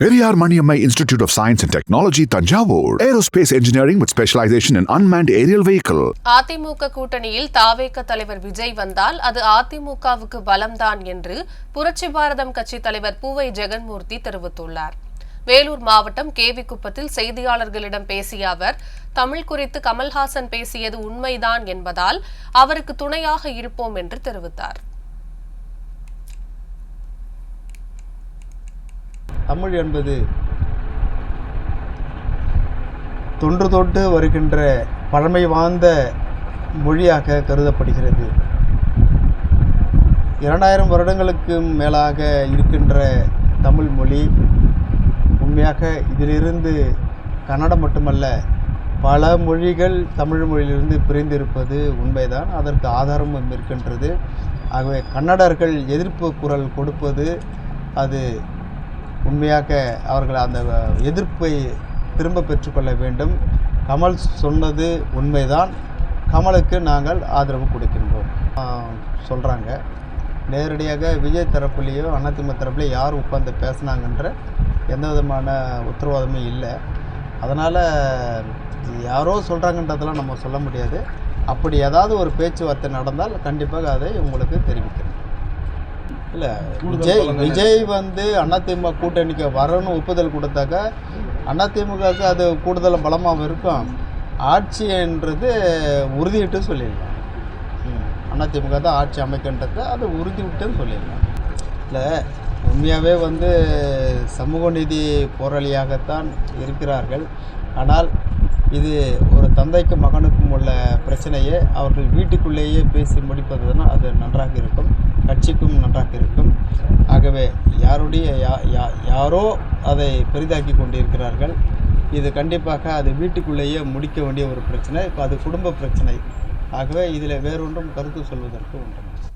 Periyar Maniammai institute of science and technology Thanjavur aerospace engineering with specialisation in unmanned aerial vehicle AIADMK கூட்டணியில் தாவேக தலைவர் விஜய் வந்தால் அது அதிமுகவுக்கு பலம்தான் என்று புரட்சி பாரதம் கட்சி தலைவர் பூவை ஜெகன்மூர்த்தி தெரிவித்துள்ளார். வேலூர் மாவட்டம் கேவிக்குப்பத்தில் செய்தியாளர்களிடம் பேசிய அவர் தமிழ் குறித்து கமல்ஹாசன் பேசியது உண்மைதான் என்பதால் அவருக்கு துணையாக இருப்போம் என்று தெரிவித்தார். தமிழ் என்பது தொன்று தொட்டு வருகின்ற பழமை வாய்ந்த மொழியாக கருதப்படுகிறது. இரண்டாயிரம் வருடங்களுக்கும் மேலாக இருக்கின்ற தமிழ் மொழி உண்மையாக இதிலிருந்து கன்னடம் மட்டுமல்ல பல மொழிகள் தமிழ் மொழியிலிருந்து பிரிந்திருப்பது உண்மைதான். அதற்கு ஆதாரமும் இருக்கின்றது. ஆகவே கன்னடர்கள் எதிர்ப்பு குரல் கொடுப்பது அது உண்மையாக அவர்கள் அந்த எதிர்ப்பை திரும்ப பெற்றுக்கொள்ள வேண்டும். கமல் சொன்னது உண்மைதான். கமலுக்கு நாங்கள் ஆதரவு கொடுக்கின்றோம். சொல்கிறாங்க நேரடியாக விஜய் தரப்புலேயோ அதிமுக தரப்புலேயோ யார் உட்காந்து பேசுனாங்கன்ற எந்த விதமான உத்தரவாதமும் இல்லை. அதனால் யாரோ சொல்கிறாங்கன்றதெல்லாம் நம்ம சொல்ல முடியாது. அப்படி ஏதாவது ஒரு பேச்சுவார்த்தை நடந்தால் கண்டிப்பாக அதை உங்களுக்கு தெரிவிக்கிறேன். இல்லை விஜய் விஜய் வந்து அதிமுக கூட்டணிக்கு வரணும்னு ஒப்புதல் கொடுத்தாக்கா அதிமுகவுக்கு அது கூடுதல் பலமாக இருக்கும். ஆட்சின்றது உறுதியிட்டு சொல்லிடலாம். அதிமுக தான் ஆட்சி அமைக்கின்றது அது உறுதிவிட்டுன்னு சொல்லிடலாம். இல்லை உண்மையாகவே வந்து சமூக நீதி போராளியாகத்தான் இருக்கிறார்கள். ஆனால் இது ஒரு தந்தைக்கும் மகனுக்கும் உள்ள பிரச்சனையை அவர்கள் வீட்டுக்குள்ளேயே பேசி முடிப்பதுனா அது நன்றாக இருக்கும். கட்சிக்கும் நன்றாக இருக்கும். ஆகவே யாருடைய யா- யா- யாரோ அதை பெரிதாக்கி கொண்டிருக்கிறார்கள். இது கண்டிப்பாக அது வீட்டுக்குள்ளேயே முடிக்க வேண்டிய ஒரு பிரச்சனை. இப்போ அது குடும்ப பிரச்சனை. ஆகவே இதில் வேறொன்றும் கருத்து சொல்வதற்கு உண்டு.